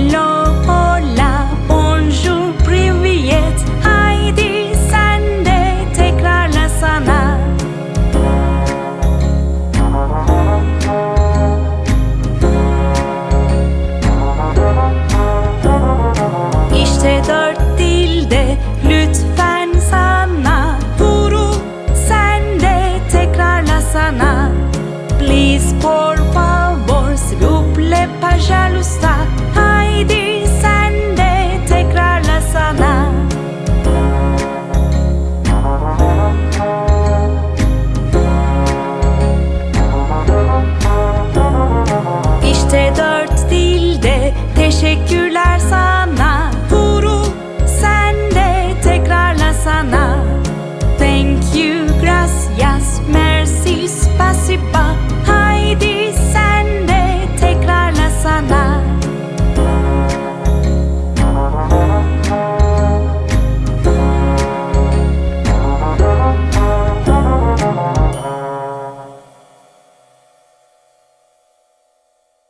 Hello, hola, bonjour, privyet. Haydi sen de tekrarlasana İşte dört dilde lütfen sana. Duru sen de tekrarlasana Please por favor s'il vous plaît pas jalousta espaço e pá